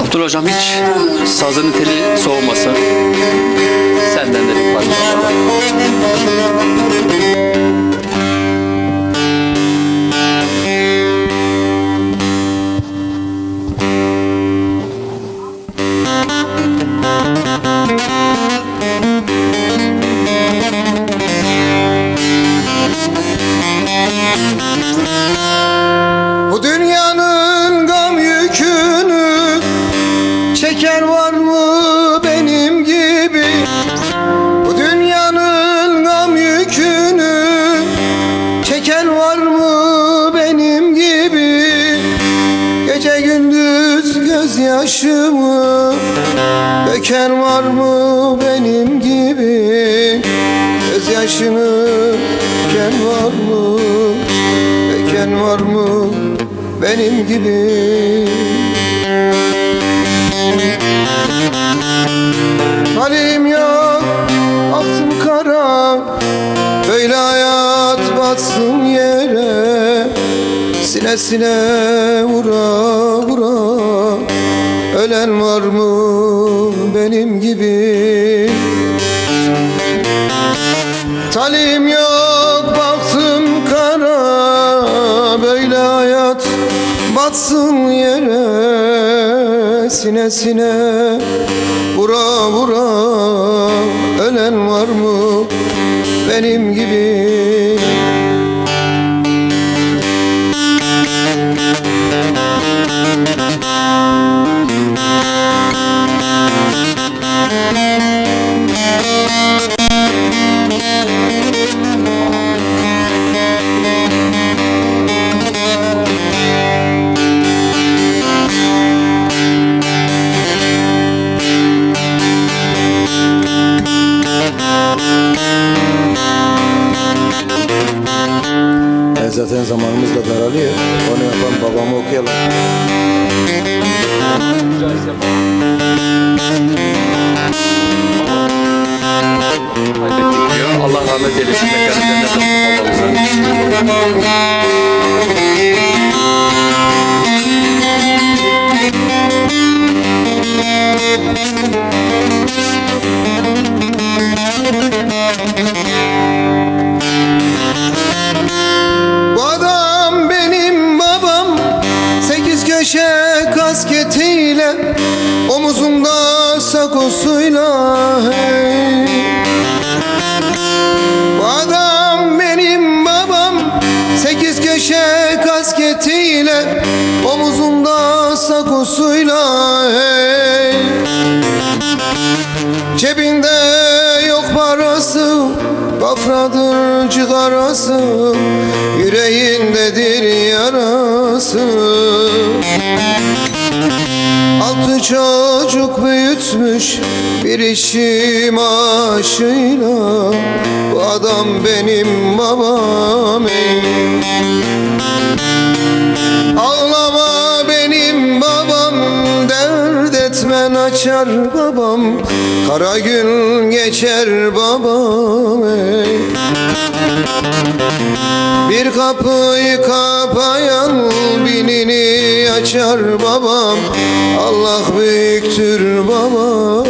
Abdullah hocam hiç sazının teli soğumasın. Senden de bir alalım. Bu benim gibi. Gece gündüz gözyaşımı Döken var mı benim gibi? Gözyaşını döken var mı? Döken var mı benim gibi? Halim yok Sile vura vura Ölen var mı benim gibi? Talim yok baktım kara Böyle hayat batsın yere. Sine sine vura vura Ölen var mı benim gibi E zaten zamanımız da daralıyor. Onu yapan babamı okuyalım. Allah rahmet eylesin. Mekanı cennet olsun babamızın. Köşe kasketiyle Omuzunda sakosuyla hey. Cebinde yok parası Gafradır cigarası Yüreğindedir yarası Altı çocuk büyütmüş Bir işim aşıyla Bu adam benim babam açar babam Kara gün geçer babam ey. Bir kapıyı kapayan binini açar babam Allah büyüktür babam